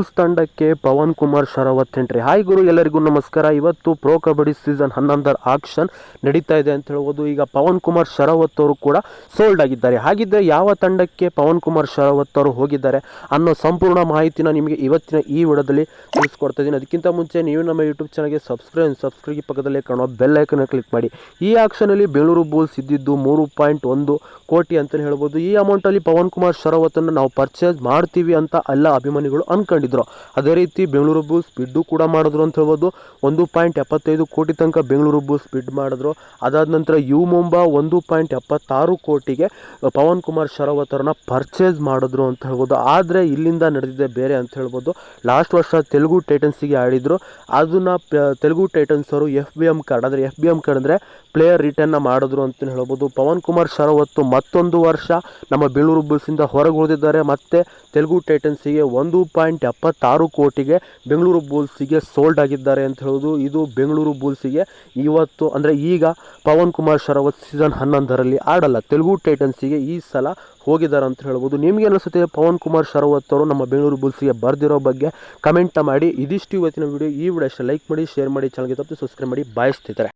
Bulls ತಂಡಕ್ಕೆ Pavan Kumar Sehrawat entry. Hi ಗುರು, ಎಲ್ಲರಿಗೂ ನಮಸ್ಕಾರ. ಇವತ್ತು ಪ್ರೋ ಕಬಡ್ಡಿ ಸೀಸನ್ ಹನ್ನೊಂದರ ಆಕ್ಷನ್ ನಡೀತಾ ಇದೆ ಅಂತ ಹೇಳ್ಬೋದು. ಈಗ ಪವನ್ ಕುಮಾರ್ ಶರಾವತ್ ಅವರು ಕೂಡ ಸೋಲ್ಡ್ ಆಗಿದ್ದಾರೆ. ಹಾಗಿದ್ದರೆ ಯಾವ ತಂಡಕ್ಕೆ ಪವನ್ ಕುಮಾರ್ ಶರಾವತ್ ಅವರು ಹೋಗಿದ್ದಾರೆ ಅನ್ನೋ ಸಂಪೂರ್ಣ ಮಾಹಿತಿನ ನಿಮಗೆ ಇವತ್ತಿನ ಈ ವಿಡಿಯೋದಲ್ಲಿ ತಿಳಿಸ್ಕೊಡ್ತಾ ಇದ್ದೀನಿ. ಅದಕ್ಕಿಂತ ಮುಂಚೆ ನೀವು ನಮ್ಮ ಯೂಟ್ಯೂಬ್ ಚಾನಲ್ಗೆ ಸಬ್ಸ್ಕ್ರೈಬ್ ಸಬ್ಸ್ಕ್ರೈಬ್ ಪಕ್ಕದಲ್ಲೇ ಕಾಣುವ ಬೆಲ್ ಐಕನ್ ಕ್ಲಿಕ್ ಮಾಡಿ. ಈ ಆಕ್ಷನಲ್ಲಿ ಬೆಂಗಳೂರು ಬುಲ್ಸ್ ಇದ್ದಿದ್ದು ಮೂರು ಪಾಯಿಂಟ್ ಒಂದು ಕೋಟಿ ಅಂತಲೇ ಹೇಳ್ಬೋದು. ಈ ಅಮೌಂಟಲ್ಲಿ ಪವನ್ ಕುಮಾರ್ ಶರಾವತನ್ನು ನಾವು ಪರ್ಚೇಸ್ ಮಾಡ್ತೀವಿ ಅಂತ ಎಲ್ಲ ಅಭಿಮಾನಿಗಳು ಅನ್ಕೊಂಡಿದ್ರು ಅದೇ ರೀತಿ ಬೆಂಗಳೂರು ಬುಲ್ಸ್ ಬಿಡ್ಡು ಕೂಡ ಮಾಡಿದ್ರು ಅಂತ ಹೇಳ್ಬೋದು. ಒಂದು ಪಾಯಿಂಟ್ ಎಪ್ಪತ್ತೈದು ಕೋಟಿ ತನಕ ಬೆಂಗಳೂರು ಬುಲ್ಸ್ ಬಿಡ್ ಮಾಡಿದ್ರು. ಅದಾದ ನಂತರ ಯು ಮುಂಬಾ ಒಂದು ಪಾಯಿಂಟ್ ಎಪ್ಪತ್ತಾರು ಕೋಟಿಗೆ ಪವನ್ ಕುಮಾರ್ ಶರಾವತರನ್ನ ಪರ್ಚೇಸ್ ಮಾಡಿದ್ರು ಅಂತ ಹೇಳ್ಬೋದು. ಆದರೆ ಇಲ್ಲಿಂದ ನಡೆದಿದೆ ಬೇರೆ ಅಂತ ಹೇಳ್ಬೋದು. ಲಾಸ್ಟ್ ವರ್ಷ ತೆಲುಗು ಟೈಟನ್ಸಿಗೆ ಆಡಿದ್ರು. ಅದನ್ನ ತೆಲುಗು ಟೈಟನ್ಸ್ ಅವರು ಎಫ್ ಬಿ ಎಂ ಕಾರ್ಡ್ ಅಂದರೆ ಎಫ್ ಬಿ ಎಂ ಕಾರ್ಡ್ ಅಂದರೆ ಪ್ಲೇಯರ್ ರಿಟರ್ನ್ನ ಮಾಡಿದ್ರು ಅಂತ ಹೇಳ್ಬೋದು. ಪವನ್ ಕುಮಾರ್ ಶರಾವತ್ತು ಮತ್ತೊಂದು ವರ್ಷ ನಮ್ಮ ಬೆಂಗಳೂರು ಬುಲ್ಸಿಂದ ಹೊರಗೆ ಉಳಿದಿದ್ದಾರೆ ಮತ್ತೆ ತೆಲುಗು ಟೈಟನ್ಸಿಗೆ ಒಂದು ಪಾಯಿಂಟ್ ಎಪ್ಪತ್ತಾರು ಕೋಟಿಗೆ ಬೆಂಗಳೂರು ಬುಲ್ಸಿಗೆ ಸೋಲ್ಡ್ ಆಗಿದ್ದಾರೆ ಅಂತ ಹೇಳೋದು ಇದು ಬೆಂಗಳೂರು ಬುಲ್ಸಿಗೆ ಇವತ್ತು ಅಂದರೆ ಈಗ ಪವನ್ ಕುಮಾರ್ ಶರಾವತ್ ಸೀಸನ್ ಹನ್ನೊಂದರಲ್ಲಿ ಆಡಲ್ಲ. ತೆಲುಗು ಟೈಟನ್ಸಿಗೆ ಈ ಸಲ ಹೋಗಿದ್ದಾರೆ ಅಂತ ಹೇಳ್ಬೋದು ನಿಮಗೆ ಅನಿಸುತ್ತೆ ಪವನ್ ಕುಮಾರ್ ಶರಾವತ್ ಅವರು ನಮ್ಮ ಬೆಂಗಳೂರು ಬುಲ್ಸಿಗೆ ಬರ್ದಿರೋ ಬಗ್ಗೆ ಕಮೆಂಟ್ ಮಾಡಿ. ಇದಿಷ್ಟು ಇವತ್ತಿನ ವಿಡಿಯೋ ಈ ವಿಡಿಯೋ ಲೈಕ್ ಮಾಡಿ ಶೇರ್ ಮಾಡಿ ಚಾನಲ್ಗೆ ತಪ್ಪು ಸಬ್ಸ್ಕ್ರೈಬ್ ಮಾಡಿ. ಬಾಯಿಸ್ತಿದ್ದಾರೆ